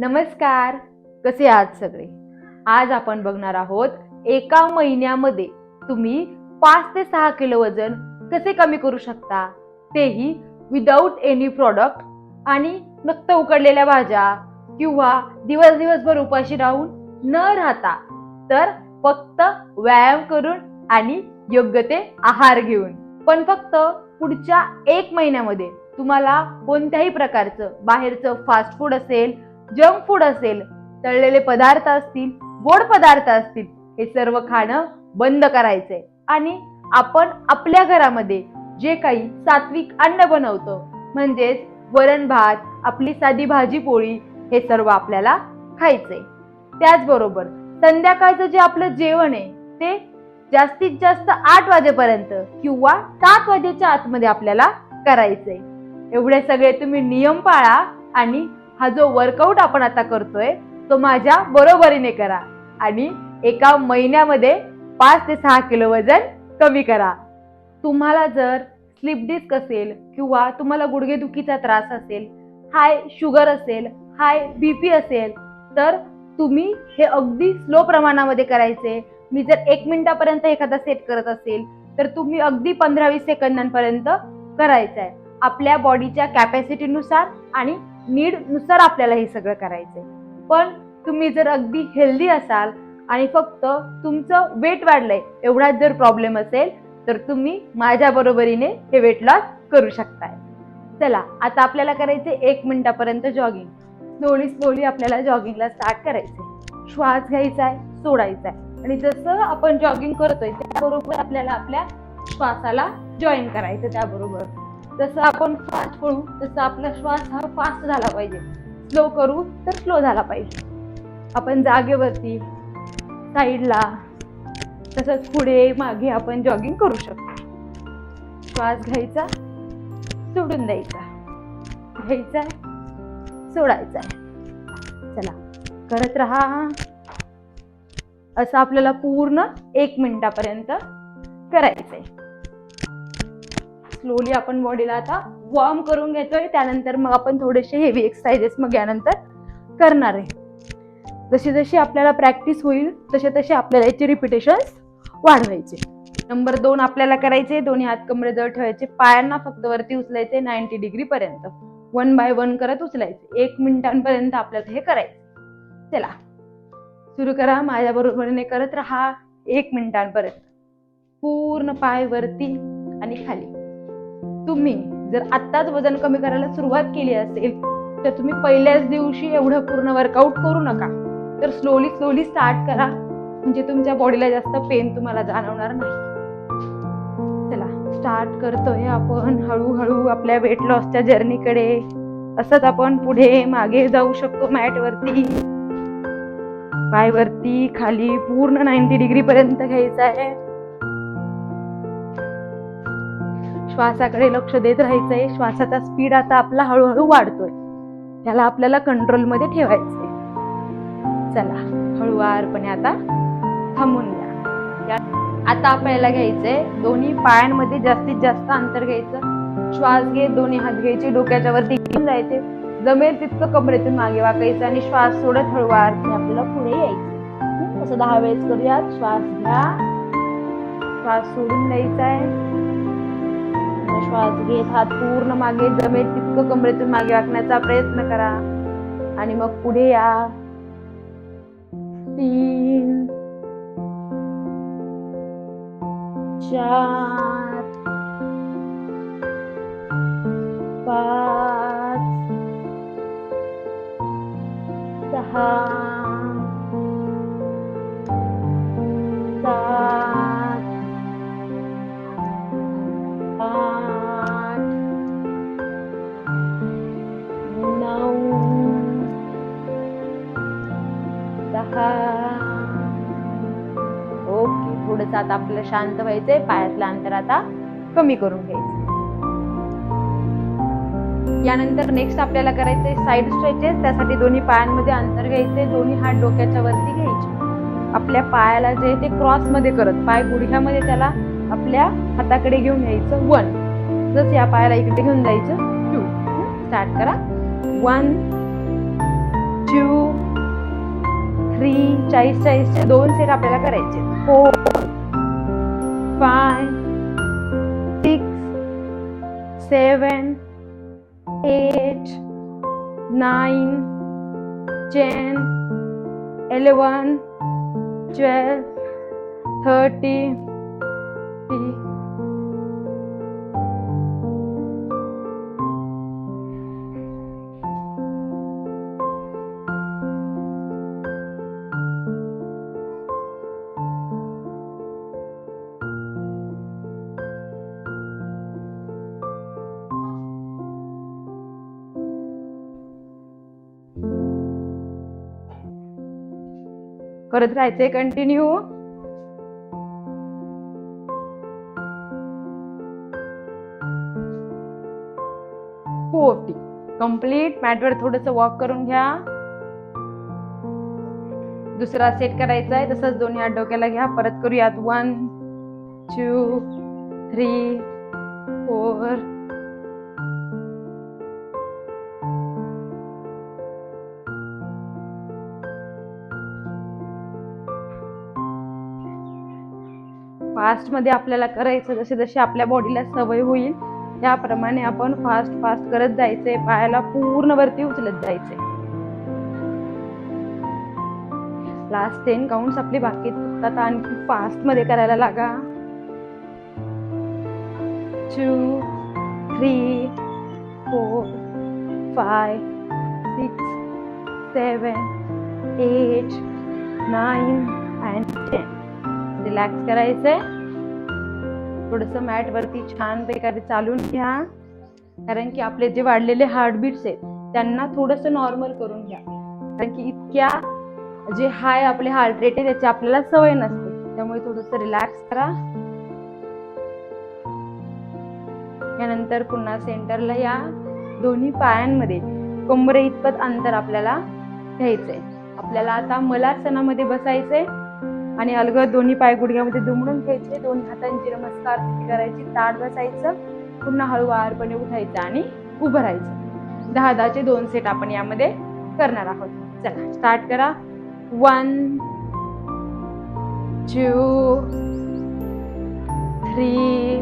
नमस्कार. कसे आहात सगळे? आज आपण बघणार आहोत एका महिन्यामध्ये तुम्ही पाच ते सहा किलो वजन कसे कमी करू शकता? तेही विदाऊट एनी प्रॉडक्ट आणि नक्त उकडलेल्या भाज्या किंवा दिवस दिवसभर उपाशी राहून न राहता तर फक्त व्यायाम करून आणि योग्य ते आहार घेऊन. पण फक्त पुढच्या एक महिन्यामध्ये तुम्हाला कोणत्याही प्रकारचं बाहेरचं फास्ट फूड असेल जंक फूड असेल तळलेले पदार्थ असतील गोड पदार्थ असतील हे सर्व खाणं बंद करायचंय. आणि आपण आपल्या घरामध्ये जे काही सात्विक अन्न बनवतो म्हणजेच वरण भात आपली साधी भाजी पोळी हे सर्व आपल्याला खायचंय. त्याचबरोबर संध्याकाळचं जे आपलं जेवण आहे ते जास्तीत जास्त आठ वाजेपर्यंत किंवा सात वाजेच्या आतमध्ये आपल्याला करायचंय. एवढे सगळे तुम्ही नियम पाळा आणि हा जो वर्कआउट आपण आता करतोय तो माझ्या बरोबरीने करा. आणि एका महिन्यामध्ये पाच ते सहा किलो वजन कमी करा. तुम्हाला जर स्लिप डिस्क असेल किंवा तुम्हाला गुडघेदुखीचा त्रास असेल हाय शुगर असेल हाय बी पी असेल तर तुम्ही हे अगदी स्लो प्रमाणामध्ये करायचे. मी जर एक मिनिटापर्यंत एखादा सेट करत असेल तर तुम्ही अगदी पंधरा वीस सेकंदांपर्यंत करायचं आहे आपल्या बॉडीच्या कॅपॅसिटीनुसार आणि नीडनुसार आपल्याला हे सगळं करायचंय. पण तुम्ही जर अगदी हेल्दी असाल आणि फक्त तुमचं वेट वाढलंय एवढाच जर प्रॉब्लेम असेल तर तुम्ही माझ्या बरोबरीने हे वेट लॉस करू शकताय. चला आता आपल्याला करायचे एक मिनिटापर्यंत जॉगिंग स्लोली स्लोली आपल्याला जॉगिंगला स्टार्ट करायचे श्वास घ्यायचा आहे सोडायचा आहे आणि जसं आपण जॉगिंग करतोय त्याबरोबर आपल्याला आपल्या श्वासाला जॉईन करायचं त्याबरोबर. जसं आपण फास्ट पळू तसं आपला श्वास हा फास्ट झाला पाहिजे. स्लो करू तर स्लो झाला पाहिजे. आपण जागेवरती साईडला तसंच पुढे मागे आपण जॉगिंग करू शकतो. श्वास घ्यायचा सोडून द्यायचा. घ्यायचा सोडायचा चला करत राहा. असं आपल्याला पूर्ण एक मिनिटापर्यंत करायचंय. स्लोली आपण बॉडीला आता वॉर्म करून घेतोय. त्यानंतर मग आपण थोडेसे हेवी एक्सरसाइजेस मग यानंतर करणार आहे. जशी जशी आपल्याला प्रॅक्टिस होईल तसे तसे आपल्याला याचे रिपिटेशन्स वाढवायचे. नंबर दोन आपल्याला करायचे दोन्ही हात कमरेजवळ ठेवायचे पायांना फक्त वरती उचलायचे नाईन्टी डिग्री पर्यंत. वन बाय वन करत उचलायचे. एक मिनिटांपर्यंत आपल्याला हे करायचं. चला. सुरू करा. माझ्या बरोबरीने करत राहा. एक मिनिटांपर्यंत. पूर्ण पाय वरती आणि खाली. तुम्ही जर आत्ताच वजन कमी करायला सुरुवात केली असेल तर तुम्ही पहिल्याच दिवशी एवढं पूर्ण वर्कआउट करू नका. तर स्लोली स्लोली स्टार्ट करा. म्हणजे तुमच्या बॉडीला जास्त पेन तुम्हाला जाणवणार नाही. चला स्टार्ट करतोय आपण. हळूहळू आपल्या वेट लॉसच्या जर्नीकडे असंच आपण पुढे मागे जाऊ शकतो मॅट वरती. खाली पूर्ण नाईन्टी डिग्री पर्यंत घ्यायचं आहे. श्वासाकडे लक्ष देत राहायचंय. श्वासाचा स्पीड आता आपला हळूहळू वाढतोय. त्याला आपल्याला कंट्रोलमध्ये ठेवायचंय. चला हळूवारपणे आता थांबून घ्या आता आपल्याला घ्यायचंय दोन्ही पायांमध्ये जास्तीत जास्त अंतर घ्यायचं. श्वास घे दोन्ही हात घ्यायचे डोक्याच्या वरती घेऊन जायचे. जमेल तितकं कमरेतून मागे वाकायचं आणि श्वास सोडत हळूवारपणे आपल्याला पुढे यायचं. असं दहा वेळेस करूयात. श्वास घ्या. श्वास सोडून द्यायचा आहे श्वास घेत हात पूर्ण मागे जमेल तितकं कमरेतून मागे वाकण्याचा प्रयत्न करा. आणि मग पुढे या. तीन चार पाच सहा थोडंसं आता आपल्याला शांत व्हायचंय पायातलं अंतर आता कमी करून घ्यायचं. यानंतर नेक्स्ट आपल्याला करायचंय साईड स्ट्रेचेस त्यासाठी दोन्ही पायांमध्ये अंतर घ्यायचे दोन्ही हात डोक्याच्या वरती घ्यायचे. आपल्या पायाला जे ते क्रॉसमध्ये करत पाय गुडघ्यामध्ये त्याला आपल्या हाताकडे घेऊन यायचं वन जस या पायाला इकडे घेऊन जायचं टू स्टार्ट करा. वन टू चाळीस चाळीसचे दोन सेट आपल्याला करायचे. Four five, six, seven, eight, nine, ten, eleven, twelve, thirty. करत राहायचंय कंटिन्यू फोर्टी कंप्लीट मॅटवर थोडस वॉक करून घ्या. दुसरा सेट करायचा आहे तसंच दोन्ही हात डोक्याला घ्या. परत करूयात. वन टू थ्री फोर फास्टमध्ये आपल्याला करायचं जसे जसे आपल्या बॉडीला सवय होईल त्याप्रमाणे आपण फास्ट फास्ट करत जायचे पायाला पूर्ण वरती उचलत जायचे लास्ट टेन काउंट्स आपले बाकी आता आणखी फास्टमध्ये करायला लागा. Two three four five six seven eight nine and ten relax करायचंय. थोडस मॅट वरती छान प्रकारे चालून घ्या. कारण की आपले जे वाढलेले हार्टबीट्स आहेत त्यांना थोडस नॉर्मल करून घ्या. कारण की इतक्या जे हाय आपले हार्ट रेट आहे त्याची आपल्याला सवय नसते. त्यामुळे थोडस रिलॅक्स करा. यानंतर पुन्हा सेंटरला या. दोन्ही पायांमध्ये कोंबरे इतपत अंतर आपल्याला घ्यायचंय. आपल्याला आता मलासनामध्ये बसायचंय. आणि अलगद दोन्ही पाय गुडघ्यामध्ये दुमडून घ्यायचे. दोन हातांची नमस्कार करायची ताट बसायचं पुन्हा हळूवारपणे उठायचं आणि उभं राहायचं. दहा दहाचे दोन सेट आपण यामध्ये करणार आहोत. चला स्टार्ट करा. One two three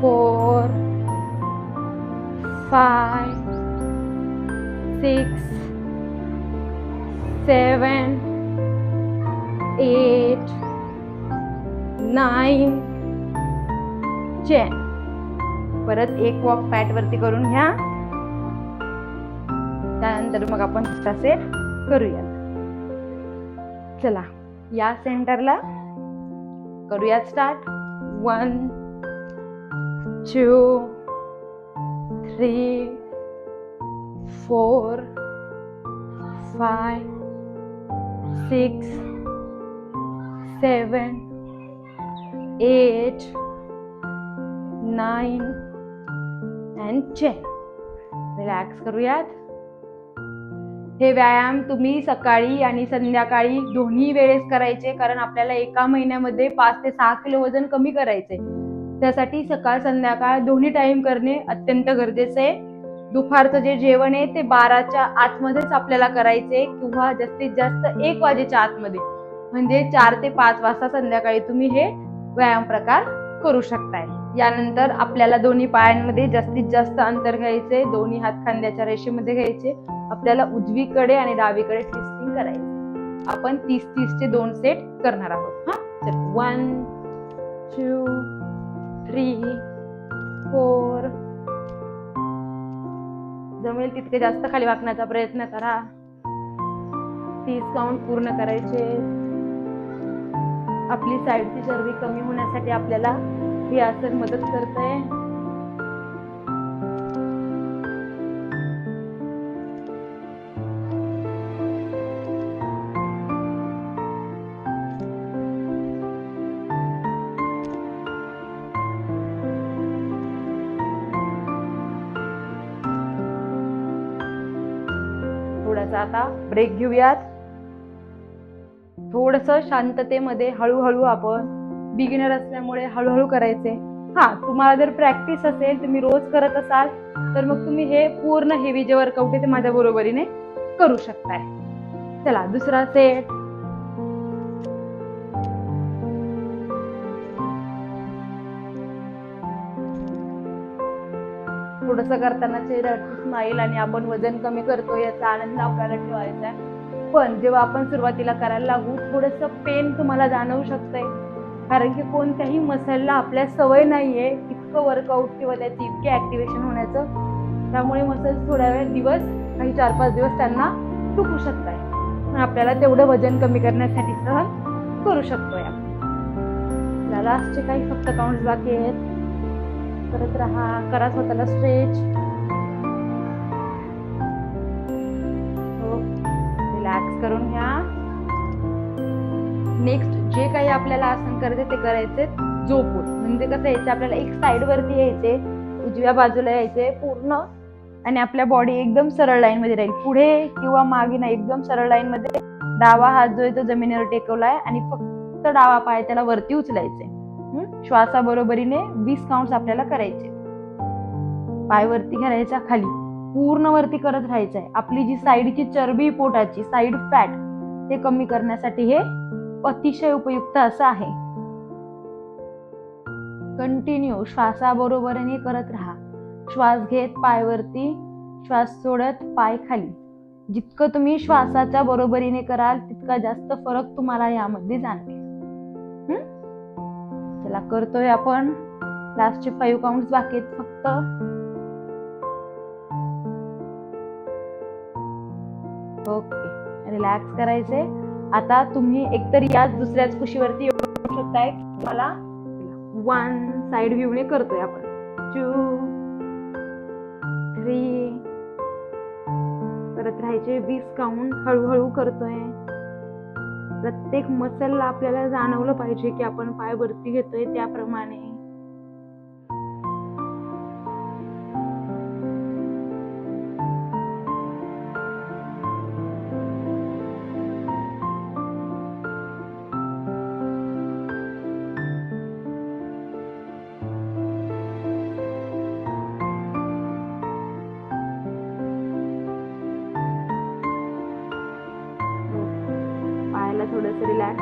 four five six seven eight nine ten. परत एक वॉक पॅट वरती करून घ्या. त्यानंतर मग आपण दुसरा सेट करूयात. चला या सेंटरला करूयात start one two three four five six seven eight nine and ten. Relax करूयात? हे व्यायाम तुम्ही सकाळी आणि संध्याकाळी दोन्ही वेळेस करायचे कारण आपल्याला एका महिन्यामध्ये पाच ते सहा किलो वजन कमी करायचे त्यासाठी सकाळ संध्याकाळ दोन्ही टाइम करणे अत्यंत गरजेचं आहे. दुपारचं जे जेवण आहे ते बाराच्या आतमध्येच आपल्याला करायचे किंवा जास्तीत जास्त एक वाजेच्या आतमध्ये. म्हणजे चार ते पाच वाजता संध्याकाळी तुम्ही हे व्यायाम प्रकार करू शकताय. यानंतर आपल्याला दोन्ही पायांमध्ये जास्तीत जास्त अंतर घ्यायचे दोन्ही हात खांद्याच्या रेषेमध्ये घ्यायचे आपल्याला उजवीकडे आणि डावीकडे ट्विस्टिंग करायचे. आपण तीस तीसचे दोन सेट करणार आहोत. हा? चल वन टू थ्री फोर जमेल तितके जास्त खाली वाकण्याचा प्रयत्न करा. तीस काउंट पूर्ण करायचे. आपली साईडची चरबी कमी होण्यासाठी आपल्याला हे आसन मदत करत आहे थोडासा आता ब्रेक घेऊयात. थोडस शांततेमध्ये हळूहळू आपण बिगिनर असल्यामुळे हळूहळू करायचे. हा तुम्हाला जर प्रॅक्टिस असेल तुम्ही रोज करत असाल तर मग तुम्ही हे पूर्ण हेवी जे वर्कआउट आहे ते माझ्या बरोबरीने करू शकताय. चला दुसरा सेट थोडस करताना चेहऱ्यावरती स्माईल आणि आपण वजन कमी करतो याचा आनंद आपल्याला ठेवायचा आहे. पण जेव्हा आपण सुरुवातीला करायला लागू थोडंसं पेन तुम्हाला जाणवू शकतंय. कारण की कोणत्याही मसलला आपल्या सवय नाही आहे इतकं वर्कआउट किंवा त्याची इतके ॲक्टिवेशन होण्याचं. त्यामुळे मसल थोड्या वेळ दिवस काही चार पाच दिवस त्यांना चुकू शकत आहे आपल्याला तेवढं वजन कमी करण्यासाठी सहन करू शकतोय आपण. लास्टचे काही फक्त काउंट बाकी आहेत. करत राहा करा स्वतःला स्ट्रेच करून घ्या. नेक्स्ट जे काही आपल्याला आसन करायचे ते करायचे झोपून. म्हणजे कसं यायचे आपल्याला एक साइड वरती यायचे उजव्या बाजूला यायचे पूर्ण. आणि आपल्या बॉडी एकदम सरळ लाईन मध्ये राहील. पुढे किंवा मागे ना एकदम सरळ लाईन मध्ये. डावा हात जो आहे तो जमिनीवर टेकवलाय आणि फक्त डावा पाय त्याला वरती उचलायचे. श्वासाबरोबरीने वीस काउंट्स आपल्याला करायचे. पाय वरती घालायचा खाली. पूर्ण वरती करत राहायचं आहे आपली जी साईडची चरबी पोटाची साईड फॅट ते कमी करण्यासाठी हे अतिशय उपयुक्त असं आहे. कंटिन्यू श्वासाबरोबरीने करत राहा. श्वास घेत पायवरती श्वास सोडत पाय खाली. जितकं तुम्ही श्वासाच्या बरोबरीने कराल तितका जास्त फरक तुम्हाला यामध्ये जाणवेल. हम्म? चला करतोय आपण. लास्टचे फाईव्ह काउंट बाकी आहेत फक्त. ओके. रिलॅक्स करायचे. आता तुम्ही एकतर याच दुसऱ्याच कुशीवरती येऊ शकताय. मला वन साइड व्ह्यूने करतोय आपण. टू थ्री करत राहायचे वीस काउंट हळूहळू करतोय. प्रत्येक मसलला आपल्याला जाणवलं पाहिजे की आपण पाय वरती घेतोय त्याप्रमाणे.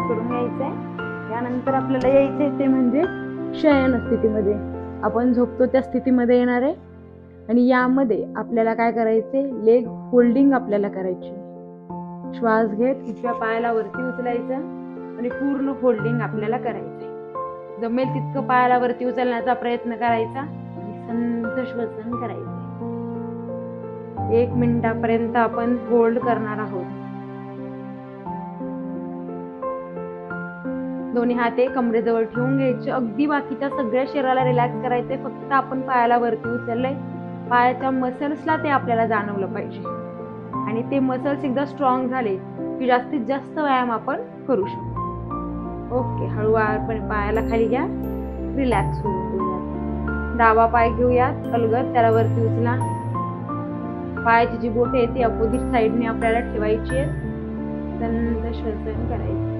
करून यायचं आहे त्यानंतर आपल्याला यायचे ते म्हणजे शयन स्थितीमध्ये. आपण झोपतो त्या स्थितीमध्ये येणार आहे. आणि यामध्ये आपल्याला काय करायचे लेग होल्डिंग आपल्याला करायची. श्वास घेत उजव्या पायाला वरती उचलायचं आणि पूर्ण होल्डिंग आपल्याला करायचे जमेल तितकं पायाला वरती उचलण्याचा प्रयत्न करायचा आणि संत श्वसन करायचं एक मिनिटापर्यंत आपण होल्ड करणार आहोत. दोन्ही हाते कमरेजवळ ठेवून घ्यायचे. अगदी बाकीच्या सगळ्या शरीराला रिलॅक्स करायचे. फक्त आपण पायाला वरती उचललंय पायाच्या मसल्सला ते आपल्याला जाणवलं पाहिजे. आणि ते मसल्स एकदा स्ट्रॉंग झाले की जास्तीत जास्त व्यायाम आपण करू शकतो. ओके हळूवारपणे पायाला खाली घ्या. रिलॅक्स होऊन घेऊयात डावा पाय घेऊयात. अलगद त्याला वरती उचला. पायाची जी बोटे आहे ती अपोजिट साईडने आपल्याला ठेवायची आहे संत श्वसन करायचं.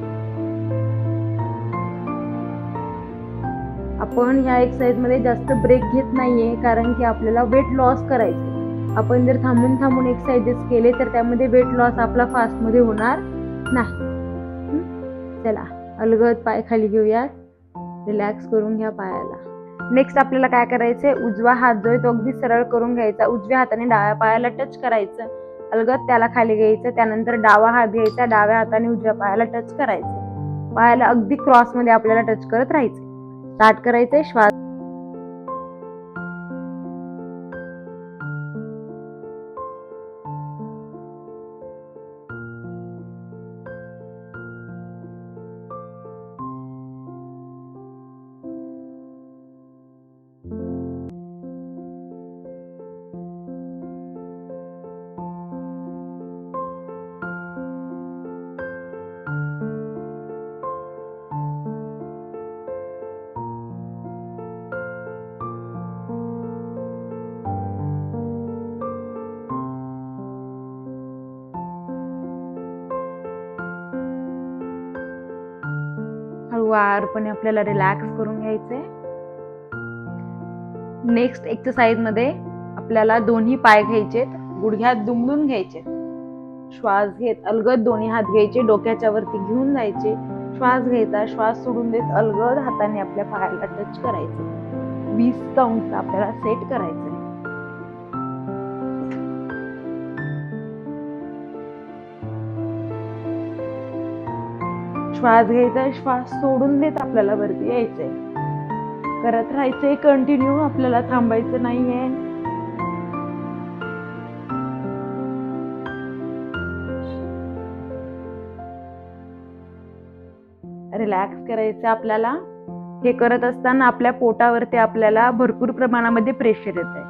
आपण ह्या एक्सरसाइजमध्ये जास्त ब्रेक घेत नाहीये कारण की आपल्याला वेट लॉस करायचं आपण जर थांबून थांबून एक्सरसाइजेस केले तर त्यामध्ये वेट लॉस आपला फास्टमध्ये होणार नाही. चला अलगद पाय खाली घेऊयात. रिलॅक्स करून घ्या पायाला. नेक्स्ट आपल्याला काय करायचंय? उजवा हात जो आहे तो अगदी सरळ करून घ्यायचा. उजव्या हाताने डाव्या पायाला टच करायचं. अलगद त्याला खाली घ्यायचं. त्यानंतर डावा हात घ्यायचा. डाव्या हाताने उजव्या पायाला टच करायचं. पायाला अगदी क्रॉसमध्ये आपल्याला टच करत राहायचं ताट करायचे श्वास हळूवारपणे आपल्याला रिलॅक्स करून घ्यायचंय नेक्स्ट एक्सरसाइजमध्ये आपल्याला दोन्ही पाय घ्यायचेत गुडघ्यात दुमडून घ्यायचे. श्वास घेत अलगद दोन्ही हात घ्यायचे डोक्याच्या वरती घेऊन जायचे. श्वास घ्यायचा श्वास सोडून देत अलगद हाताने आपल्या पायाला टच करायचं. वीस काउंट आपल्याला सेट करायचं. श्वास घ्यायचा श्वास सोडून देत आपल्याला वरती यायचंय. करत राहायचंय कंटिन्यू आपल्याला थांबायचं नाहीये. रिलॅक्स करायचं आपल्याला. हे करत असताना आपल्या पोटावरती आपल्याला भरपूर प्रमाणामध्ये प्रेशर येत आहे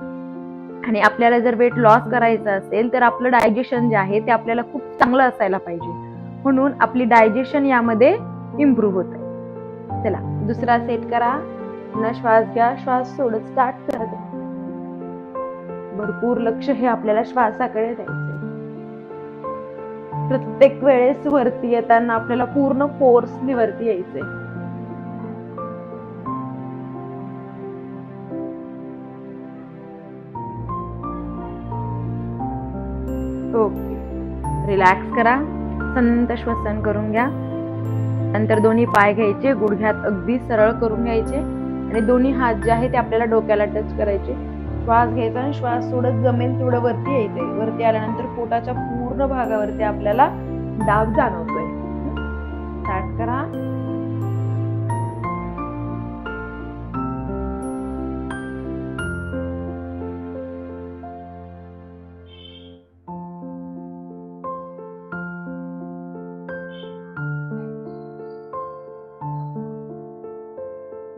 आणि आपल्याला जर वेट लॉस करायचं असेल तर आपलं डायजेशन जे आहे ते आपल्याला खूप चांगलं असायला पाहिजे. म्हणून आपली डायजेशन यामध्ये इम्प्रूव्ह होत आहे चला दुसरा सेट करा. पुन्हा श्वास घ्या. श्वास सोडत स्टार्ट करत भरपूर लक्ष हे आपल्याला श्वासाकडे द्यायचं प्रत्येक वेळेस वरती येताना आपल्याला पूर्ण फोर्सनी वरती यायचंय. ओके. रिलॅक्स करा. संत श्वसन करून घ्या. नंतर दोन्ही पाय घ्यायचे गुडघ्यात अगदी सरळ करून घ्यायचे. आणि दोन्ही हात जे आहे ते आपल्याला डोक्याला टच करायचे. श्वास घ्यायचा आणि श्वास सोडत जमेल तेवढं वरती यायचंय. वरती आल्यानंतर पोटाच्या पूर्ण भागावरती आपल्याला दाब जाणवतोय. स्टार्ट करा.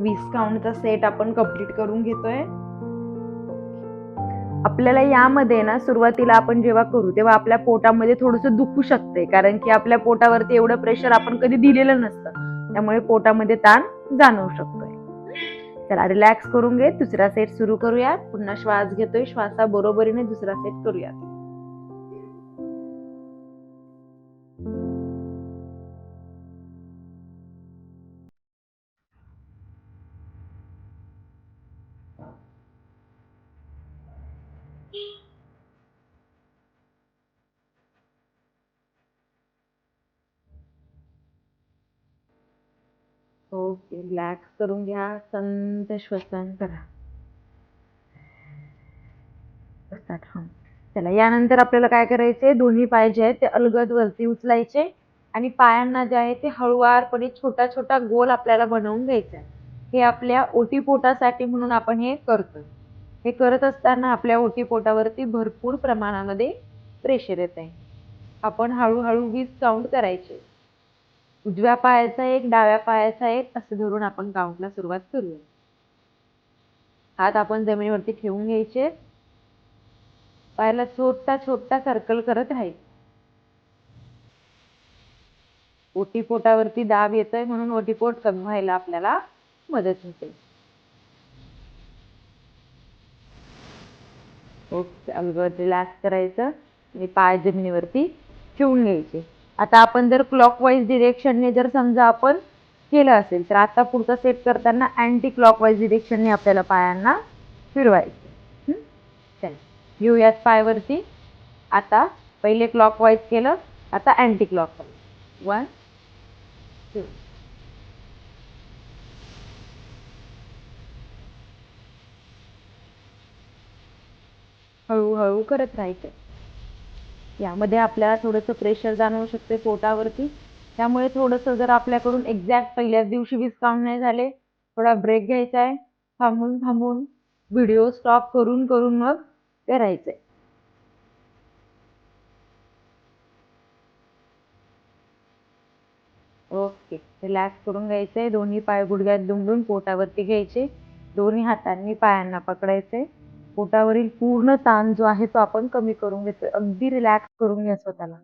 वीस काउंटचा सेट आपण कंप्लीट करून घेतोय. आपल्याला यामध्ये ना सुरुवातीला आपण जेव्हा करू तेव्हा आपल्या पोटामध्ये थोडस दुखू शकते कारण की आपल्या पोटावरती एवढं प्रेशर आपण कधी दिलेलं नसतं. त्यामुळे पोटामध्ये ताण जाणवू शकतोय. चला रिलॅक्स करून घे. दुसरा सेट सुरू करूयात. पुन्हा श्वास घेतोय. श्वासा बरोबरीने दुसरा सेट करूयात. रिलॅक्स करून घ्या संत श्वसन करा Start. चला यानंतर आपल्याला काय करायचे दोन्ही पाय जे आहेत ते अलगद वरती उचलायचे आणि पायांना जे आहे ते हळुवारपणे छोटा छोटा गोल आपल्याला बनवून घ्यायचा हे आपल्या ओटीपोटासाठी म्हणून आपण हे करतो हे करत असताना आपल्या ओटीपोटावरती भरपूर प्रमाणामध्ये प्रेशर येत आहे आपण हळूहळू वीज साऊंड करायचे. उजव्या पायाचा एक डाव्या पायाचा एक असं धरून आपण काउंटला सुरुवात करूया. हात आपण जमिनीवरती ठेवून घ्यायचे. पायाला छोटा छोटा सर्कल करत राहायचं. ओटीपोटावरती दाब येतोय म्हणून ओटीपोट कमी व्हायला आपल्याला मदत होते. ओके रिलॅक्स करायचं. आणि पाय जमिनीवरती ठेवून घ्यायचे. आता आपण जर क्लॉकवाईज डिरेक्शनने जर समजा आपण केलं असेल तर आता पुढचा सेट करताना अँटी क्लॉकवाईज डिरेक्शनने आपल्याला पायांना फिरवायचं चल. घेऊयात पायवरती. आता पहिले क्लॉकवाईज केलं आता अँटी क्लॉकवाईज वन टू हळूहळू करत राहायचं. यामध्ये आपल्याला थोडंसं प्रेशर जाणवू शकते पोटावरती. त्यामुळे थोडंसं जर आपल्याकडून एक्झॅक्ट पहिल्याच दिवशी वीस काम नाही झाले थोडा ब्रेक घ्यायचा आहे थांबून थांबून व्हिडिओ स्टॉप करून करून मग करायचंय. ओके रिलॅक्स करून घ्यायचंय दोन्ही पाय गुडघ्यात दुमडून पोटावरती घ्यायचे दोन्ही हातांनी पायांना पकडायचे पोटावरील पूर्ण ताण जो आहे तो आपण कमी करून घेतोय. अगदी रिलॅक्स करून घ्या स्वतःला.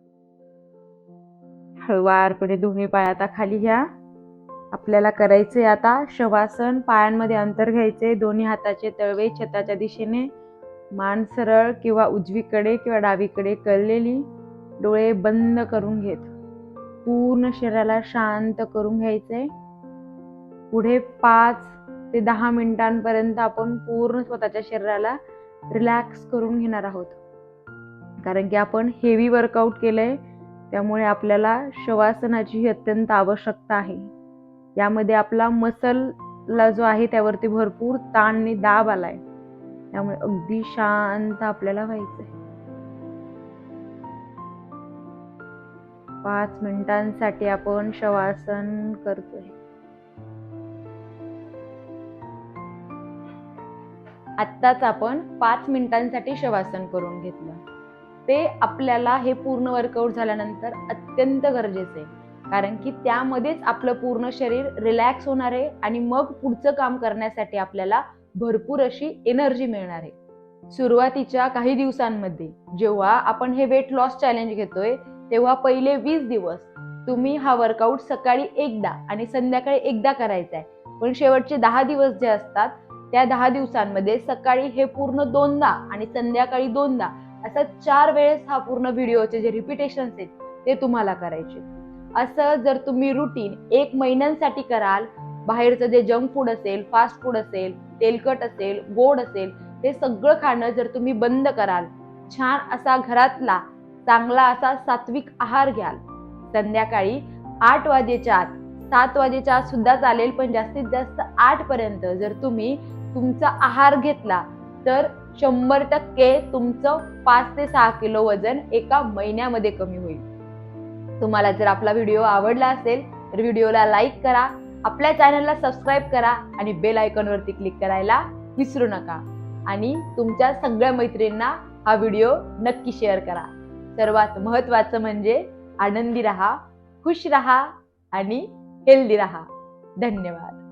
हळुवारपणे दोन्ही पाय आता खाली घ्या. आपल्याला करायचे आता शवासन पायांमध्ये अंतर घ्यायचे दोन्ही हाताचे तळवे छताच्या दिशेने. मान सरळ किंवा उजवीकडे किंवा डावीकडे कळलेली डोळे बंद करून घेत. पूर्ण शरीराला शांत करून घ्यायचंय. पुढे पाच ते दहा मिनिटांपर्यंत आपण पूर्ण स्वतःच्या शरीराला रिलॅक्स करून घेणार आहोत. कारण की आपण हेवी वर्कआउट केलंय त्यामुळे आपल्याला शवासनाची ही अत्यंत आवश्यकता आहे. यामध्ये आपला मसलला जो आहे त्यावरती भरपूर ताण आणि दाब आलाय. त्यामुळे अगदी शांत आपल्याला व्हायचंय. पाच मिनिटांसाठी आपण शवासन करतोय. आत्ताच आपण पाच मिनिटांसाठी शवासन करून घेतलं. ते आपल्याला हे पूर्ण वर्कआउट झाल्यानंतर अत्यंत गरजेचं आहे. कारण की त्यामध्येच आपलं पूर्ण शरीर रिलॅक्स होणार आहे आणि मग पुढचं काम करण्यासाठी आपल्याला भरपूर अशी एनर्जी मिळणार आहे. सुरुवातीच्या काही दिवसांमध्ये जेव्हा आपण हे वेट लॉस चॅलेंज घेतोय तेव्हा पहिले वीस दिवस तुम्ही हा वर्कआउट सकाळी एकदा आणि संध्याकाळी एकदा करायचा आहे. पण शेवटचे दहा दिवस जे असतात त्या दहा दिवसांमध्ये सकाळी हे पूर्ण दोनदा आणि संध्याकाळी दोनदा असं चार वेळेस हा पूर्ण व्हिडिओचे जे रिपिटेशन्स आहेत ते तुम्हाला करायचे. असं जर तुम्ही रुटीन एक महिन्यांसाठी कराल बाहेरचं जे जंक फूड असेल फास्ट फूड असेल तेलकट असेल गोड असेल ते सगळं खाणं जर तुम्ही बंद कराल छान असा घरातला चांगला असा सात्विक आहार घ्याल. संध्याकाळी आठ वाजेच्या आत सात वाजेच्या आत सुद्धा चालेल पण जास्तीत जास्त आठ पर्यंत जर तुम्ही तुमचा आहार घेतला तर शंभर टक्के तुमचं पाच ते सहा किलो वजन एका महिन्यामध्ये कमी होईल. तुम्हाला जर आपला व्हिडिओ आवडला असेल तर व्हिडिओला लाईक करा आपल्या चॅनलला सबस्क्राईब करा आणि बेल आयकॉनवरती क्लिक करायला विसरू नका. आणि तुमच्या सगळ्या मैत्रिणींना हा व्हिडिओ नक्की शेअर करा. सर्वात महत्त्वाचं म्हणजे आनंदी रहा खुश रहा आणि हेल्दी राहा. धन्यवाद.